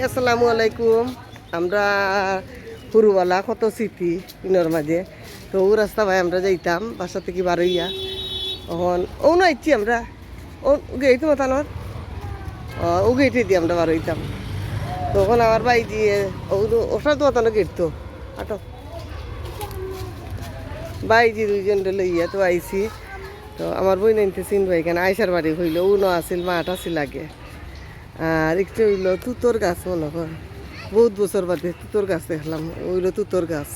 আসসালামু আলাইকুম। আমরা হুরুওয়ালা, কত স্মৃতি ইনর মাঝে। তো ও রাস্তা ভাই আমরা যাইতাম, বাসা থেকে বারইয়া তখন ও না ইচ্ছি আমরা। ও গেইতো মাতানোর ও গেইটে দিয়ে আমরা বারইতাম তখন আমার ভাই দিয়ে, ও ওটা তো মাতানো গেট তো। আটো বাইজি দুইজন লইয়া তো আইছি। তো আমার বই নাইনতে চিনবো কেন আইসার বাড়ি হইল। ও ন আছিল, মাঠ আছিল লাগে আর একটু হইল তুতোর গাছ কর। বহুত বছর বাদে তুতোর গাছ দেখলাম ওইল তুতোর গাছ।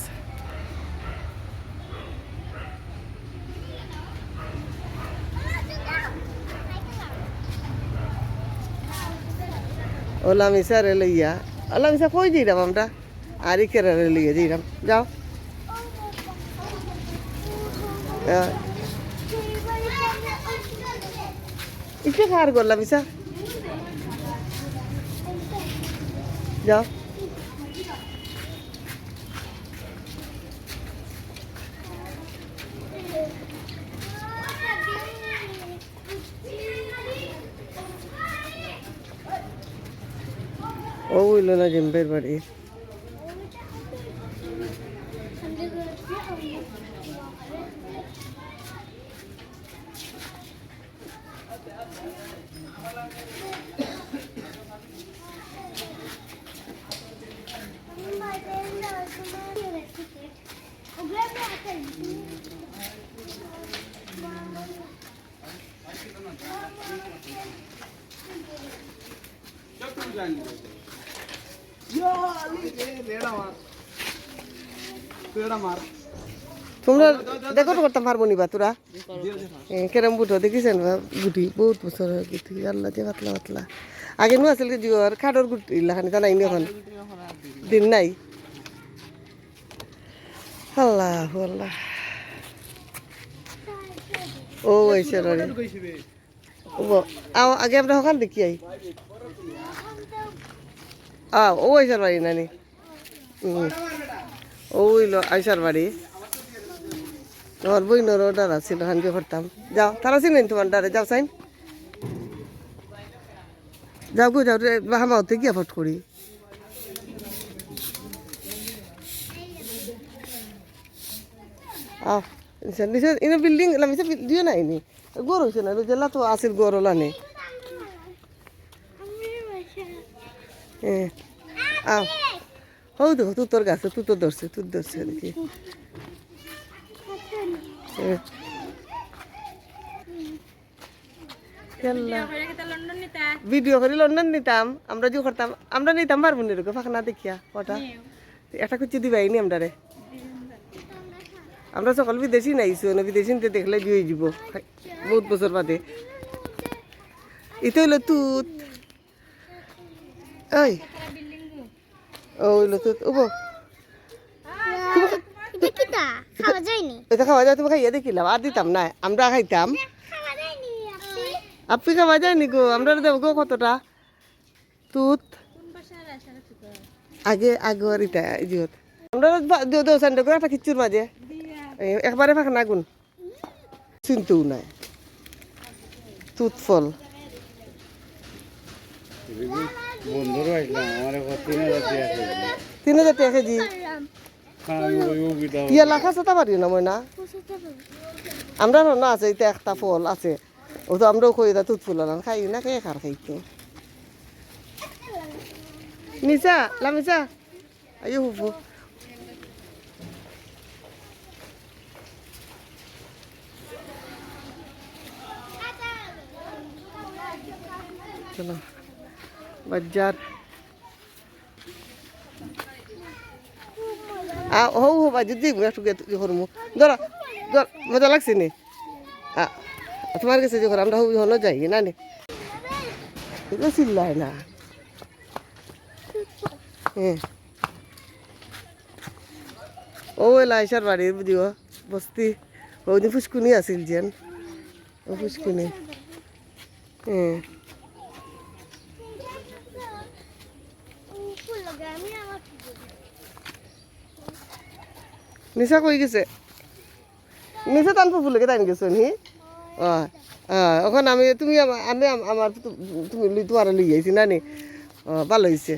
ওলা মিশা রে লইয়া ওলা মিশা কই যাইরাম আমরা? আর ইকেরা রে লইয়া যাইরাম যাও। ইকে খার করলাম মিশা যাও ও হইল না জেম্বের বাড়ি তোমরা দেখো তো করতাম পারব নিবা তোরা? কেরম বুটো দেখিছেন গুটি বহুত বছর গুটি আল্লাহ যে পাতলা পাতলা। আগে নু আছিল কি জিওর খাডর গুটি লাখানি জানাই নি এখন। দিন নাই। আল্লাহ আল্লাহ। ও এসে রে ও, আগে আমরা ওখান দেখি আই। ও আইসার বাড়ি নানি? ওইল আইসার বাড়ি। তোমার বইনের অর্ডার আছিল হানকে করতাম। যাও, তারা চিনেন তোমার ডারে যাও সাইন। যাও গো, যাও রে হামাওতে গিয়া ফট করি। আও নিচে বিল্ডিং লামিছে দিও না ইনি গর হইছে না জেলা তো আছিল গর লানে হ্যাঁ আও। তুই তোর ধরছে তুই ধরছে দেখি হ্যাঁ। খেলনা ভিডিও করে, লন্ডন নিতাম, আমরা যে করতাম, আমরা নিতাম পারব নি রেখে ফাঁকা না দেখিয়া, কটা। একটা কুচি দিবাই নি আমরা রে আমরা সকল বিদেশি নাইছো না বিদেশি দেখলে দিয়ে যাব বহুত বছর বাদে। ইতো হইল তুত। ওই ও হইল তুত ওবো এটা কি তা খাওয়া যায়নি। এটা খাওয়া যায় তুমি খাইয়া দেখিলাম আর দিতাম না আমরা খাইতাম। খাওয়া যায়নি আপনি খাওয়া যায়নি গো আমরা দেবো গো কতটা। তুত। আগে আগর ইটা ইজত আমরা দেও দেও সান্ডে করে একটা কিচ্ছুর মাঝে এই একবারে ফাঁক না গুন চিনতেও নাই। তুত ফল। তিন হাজার টাকা কেজি? উবিতা ইয়া লাখা সাতা পারি না মই না? আমরা না আছে এটা একটা ফল আছে। ও তো আমরাও কই দা তুত ফুল আনান খাই না কে খার খাইতো। নিসা লামিসা আয়ো হুফু চলো। বাজার আ হৌ দিই একটু করমু ধর ধর মজা লাগছে নি তোমার কাছে যখন আমরা হৌ হলো যাই না নি চিল্লায় না হ্যাঁ ও এলা আইসার বাড়ির বুঝিও বস্তি ওদিন ফুসকুনি আছিল যেন ফুসকুনি হ্যাঁ ফুল লাগে আমি আমার নিশা কই গেছে? নিশা টান ফুলে তাই গেছো নি ওখানে আমি তুমি আমা- আমি আম- আমার তুমি তোমার লিয়ে আইছি না নি ভালো হয়েছে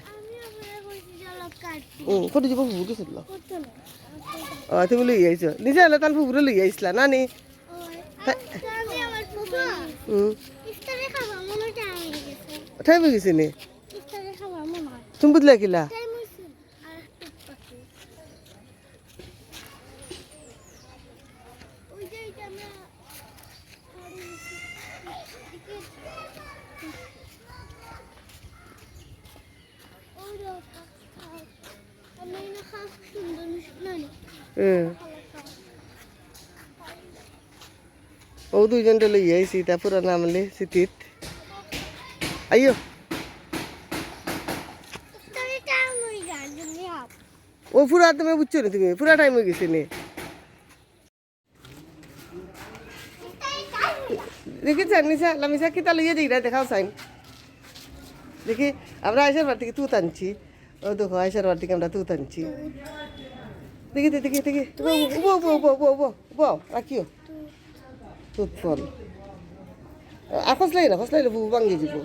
ফটো যাব ফুবু কত তুমি লই আইছ। নিজে হলে তার ফুবুরে লই আইসলা না নি হয়ে গেছে। নি? তুমি বুঝলে কিলা টাইম হয়েছে আর একটু বাকি ওই যে এটা আমরা আমি না খাওয়া সুন্দর না হুম ও দুইজনটা লই আইছি, তা পুরা নামলে সিটিত আইও ও পুরা তুমি বুঝছ না তুমি? পুরা টাইম হয়ে গেছে নে। দেখি দেখেছেন নিশা কিতা লইয়া যাই দেখাও সাইন দেখি, আমরা আয়সার বার থেকে তুত আনছি। ও দেখো আয়সার বার থেকে আমরা তুত আনছি দেখি দেখি দেখি দেখি বো বো বো বো বো বো রাখিও তুত ফল আখস লাই না খস লাইলে বু ভাঙ্গি যাব